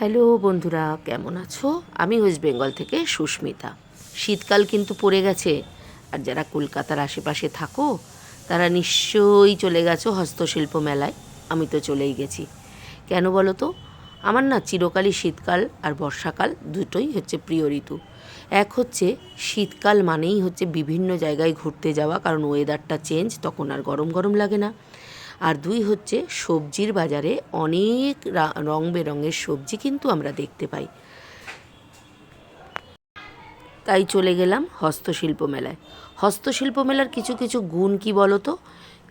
Hello বন্ধুরা, কেমন আছো? আমি ওয়েস্ট বেঙ্গল থেকে সুস্মিতা। শীতকাল কিন্তু পড়ে গেছে, আর যারা কলকাতার আশেপাশে থাকো, তারা নিশ্চয়ই চলে গেছো হস্তশিল্প মেলায়। আমি তো চলেই গেছি। কেন বলো তো? আমার না চিরকালই শীতকাল আর বর্ষাকাল দুটোই হচ্ছে প্রিয় ঋতু। এক হচ্ছে, শীতকাল মানেই হচ্ছে বিভিন্ন জায়গায় ঘুরতে যাওয়া, কারণ ওয়েদারটা চেঞ্জ তখন আর গরম গরম লাগে না। আর দুই হচ্ছে সবজির বাজারে অনেক রা- বেরঙের সবজি কিন্তু আমরা দেখতে পাই। তাই চলে গেলাম হস্তশিল্প মেলায়। হস্তশিল্প মেলার কিছু কিছু গুণ কি বলো তো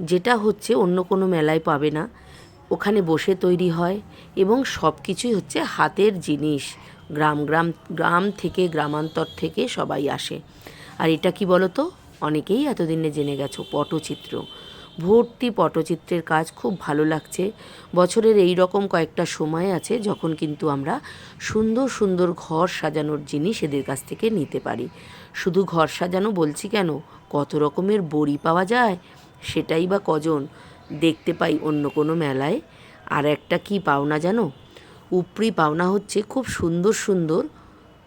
যেটা হচ্ছে অন্য কোনো মেলায় পাবে না। ওখানে বসে তৈরি হয় এবং সব কিছুই হচ্ছে হাতের জিনিস। গ্রাম গ্রাম গ্রাম থেকে গ্রামান্তর থেকে সবাই আসে। আর এটা কি বলো তো অনেকেই এতদিনে জেনে গেছো, পটচিত্র। ভর্তি পটচিত্রের কাজ খুব ভালো লাগছে। বছরের এই রকম কয়েকটা সময় আছে যখন কিন্তু আমরা সুন্দর সুন্দর ঘর সাজানোর জিনিস এদের কাছ থেকে নিতে পারি। শুধু ঘর সাজানো বলছি কেন? কত রকমের বড়ি পাওয়া যায়? সেটাই বা কজন? দেখতে পাই অন্য কোনো মেলায়। আর একটা কি পাওনা জানো? উপরি পাওনা হচ্ছে খুব সুন্দর সুন্দর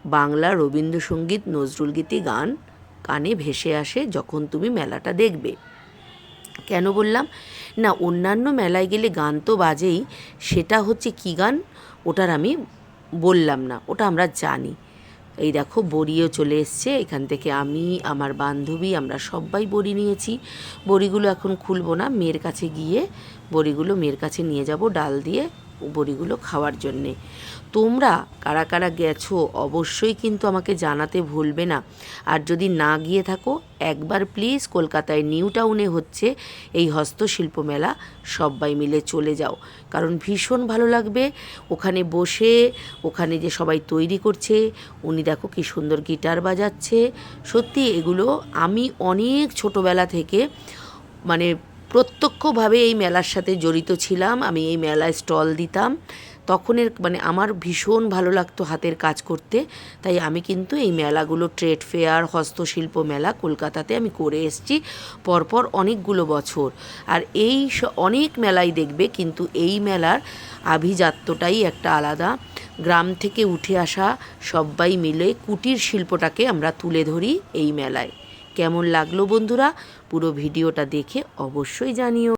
বাংলা রবীন্দ্রসঙ্গীত নজরুলগীতি গান। কানে ভেসে আসে যখন তুমি মেলাটা দেখবে। কেন বললাম? না, অন্যান্য মেলায় গেলে গান তো বাজেই। সেটা হচ্ছে কী গান? ওটার আমি বললাম না, ওটা আমরা জানি। এই দেখো, বড়িও চলে এসছে। এখান থেকে আমি, আমার বান্ধবী, আমরা সবাই বড়ি নিয়েছি। বড়িগুলো এখন খুলবো না, মেয়ের কাছে গিয়ে বড়িগুলো মেয়ের কাছে নিয়ে যাব, ডাল দিয়ে বড়িগুলো খাওয়ার জন্যে। তোমরা কারা কারা গেছো অবশ্যই কিন্তু আমাকে জানাতে ভুলবে না। আর যদি না গিয়ে থাকো, একবার প্লিজ কলকাতায় নিউ টাউনে হচ্ছে এই হস্তশিল্প মেলা। সবাই মিলে চলে যাও। কারণ ভীষণ ভালো লাগবে। ওখানে বসে, ওখানে যে সবাই তৈরি করছে, উনি দেখো কি সুন্দর গিটার বাজাচ্ছে। সত্যি এগুলো আমি অনেক ছোটোবেলা থেকে মানে প্রত্যক্ষভাবে এই মেলার সাথে জড়িত ছিলাম, আমি এই মেলায় স্টল দিতাম। তখনের মানে আমার ভীষণ ভালো লাগতো হাতের কাজ করতে, তাই আমি কিন্তু এই মেলাগুলো, ট্রেড ফেয়ার, হস্তশিল্প মেলা কলকাতাতে আমি করে এসেছি পরপর অনেকগুলো বছর। আর এই অনেক মেলাই দেখবে, কিন্তু এই মেলার আভিজাত্যটাই একটা আলাদা। গ্রাম থেকে উঠে আসা সবাই মিলে কুটির শিল্পটাকে আমরা তুলে ধরি এই মেলায়। কেমন লাগল বন্ধুরা? পুরো ভিডিওটা দেখে অবশ্যই জানিও।